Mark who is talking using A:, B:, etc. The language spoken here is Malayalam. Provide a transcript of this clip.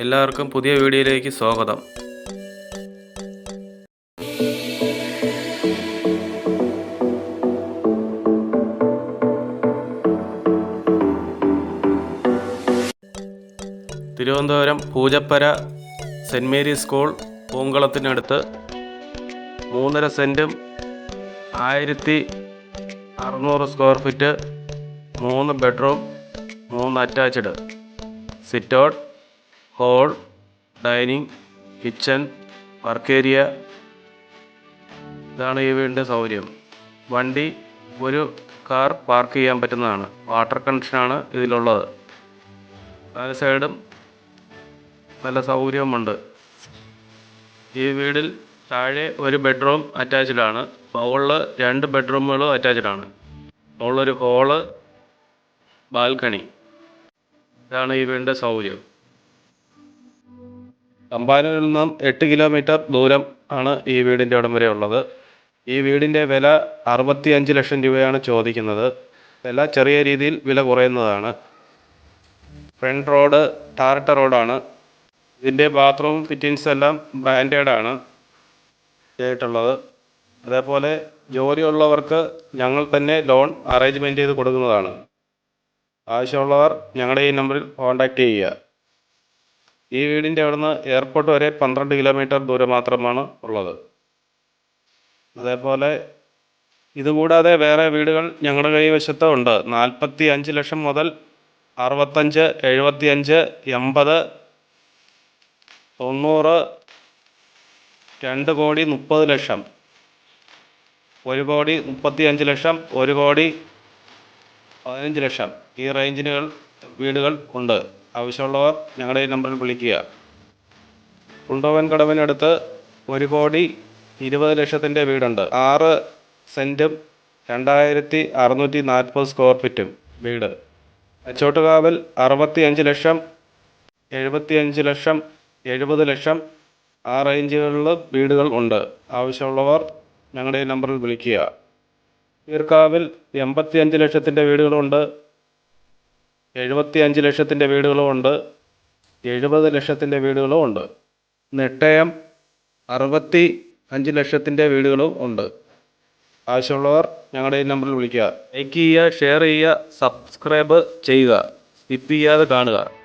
A: എല്ലാവർക്കും പുതിയ വീഡിയോയിലേക്ക് സ്വാഗതം. Thiruvananthapuram Poojappura Saint Mary's school പൂങ്കുളത്തിനടുത്ത് മൂന്നര സെന്റും ആയിരത്തി അറുന്നൂറ് സ്ക്വയർ ഫീറ്റ് മൂന്ന് ബെഡ്റൂം മൂന്ന് attached. Sit out. Hall dining kitchen work area. ഇതാണ് ഈ വീടിന്റെ സൗകര്യം. വണ്ടി ഒരു കാർ പാർക്ക് ചെയ്യാൻ പറ്റുന്നതാണ്. വാട്ടർ കണക്ഷനാണ് ഇതിലുള്ളത്. നാല് സൈഡും നല്ല സൗകര്യവുമുണ്ട്. ഈ വീടിൽ താഴെ ഒരു ബെഡ്റൂം അറ്റാച്ച്ഡ് ആണ് മുകളിൽ രണ്ട് ബെഡ്റൂമുകളും അറ്റാച്ച്ഡ് ആണ് മുകളിലൊരു ഹോൾ ബാൽക്കണി. ഇതാണ് ഈ വീടിന്റെ സൗകര്യം. തമ്പാനൂരിൽ നിന്നും എട്ട് കിലോമീറ്റർ ദൂരം ആണ് ഈ വീടിന്റെ അവിടം വരെ ഉള്ളത്. ഈ വീടിന്റെ വില അറുപത്തി അഞ്ച് ലക്ഷം രൂപയാണ് ചോദിക്കുന്നത്. വില ചെറിയ രീതിയിൽ വില കുറയുന്നതാണ്. ഫ്രണ്ട് റോഡ് ടാറിട്ട റോഡാണ്. ഇതിന്റെ ബാത്റൂം ഫിറ്റിങ്സ് എല്ലാം ബ്രാൻഡഡ് ആണ് ചെയ്തിട്ടുള്ളത് അതേപോലെ ജോലിയുള്ളവർക്ക് ഞങ്ങൾ തന്നെ ലോൺ അറേഞ്ച്മെന്റ് ചെയ്ത് കൊടുക്കുന്നതാണ്. ആവശ്യമുള്ളവർ ഞങ്ങളുടെ ഈ നമ്പറിൽ കോൺടാക്റ്റ് ചെയ്യുക. ഈ വീടിന്റെ അവിടുന്ന് എയർപോർട്ട് വരെ പന്ത്രണ്ട് കിലോമീറ്റർ ദൂരം മാത്രമാണ് ഉള്ളത്. അതേപോലെ ഇതുകൂടാതെ വേറെ വീടുകൾ ഞങ്ങളുടെ കൈവശത്ത് ഉണ്ട്. നാൽപ്പത്തി അഞ്ച് ലക്ഷം മുതൽ അറുപത്തഞ്ച് എഴുപത്തി അഞ്ച് എൺപത് തൊണ്ണൂറ് രണ്ട് കോടി മുപ്പത് ലക്ഷം. ഒരു കോടി മുപ്പത്തി അഞ്ച് ലക്ഷം ഒരു കോടി പതിനഞ്ച് ലക്ഷം ഈ റേഞ്ചിനുകൾ വീടുകൾ ഉണ്ട്. ആവശ്യമുള്ളവർ ഞങ്ങളുടെ ഈ നമ്പറിൽ വിളിക്കുക. കുണ്ടോവൻ കടവിനടുത്ത് ഒരു കോടി ഇരുപത് ലക്ഷത്തിന്റെ വീടുണ്ട്. ആറ് സെന്റും രണ്ടായിരത്തി അറുന്നൂറ്റി നാൽപ്പത് സ്ക്വയർ ഫീറ്റും വീട്. അച്ചോട്ടുകാവിൽ അറുപത്തി അഞ്ച് ലക്ഷം എഴുപത്തി അഞ്ച് ലക്ഷം എഴുപത് ലക്ഷം ആ റേഞ്ചുകളിൽ വീടുകൾ ഉണ്ട്. ആവശ്യമുള്ളവർ ഞങ്ങളുടെ ഈ നമ്പറിൽ വിളിക്കുക. ഈർക്കാവിൽ എൺപത്തി അഞ്ച് ലക്ഷത്തിന്റെ വീടുകളുണ്ട്. എഴുപത്തി അഞ്ച് ലക്ഷത്തിന്റെ വീടുകളും ഉണ്ട്. എഴുപത് ലക്ഷത്തിന്റെ വീടുകളും ഉണ്ട്. നെട്ടയം അറുപത്തി അഞ്ച് ലക്ഷത്തിന്റെ വീടുകളും ഉണ്ട്. ആവശ്യമുള്ളവർ ഞങ്ങളുടെ ഈ നമ്പറിൽ വിളിക്കുക. ലൈക്ക് ചെയ്യുക ഷെയർ ചെയ്യുക സബ്സ്ക്രൈബ് ചെയ്യുക സ്കിപ്പ് ചെയ്യാതെ കാണുക.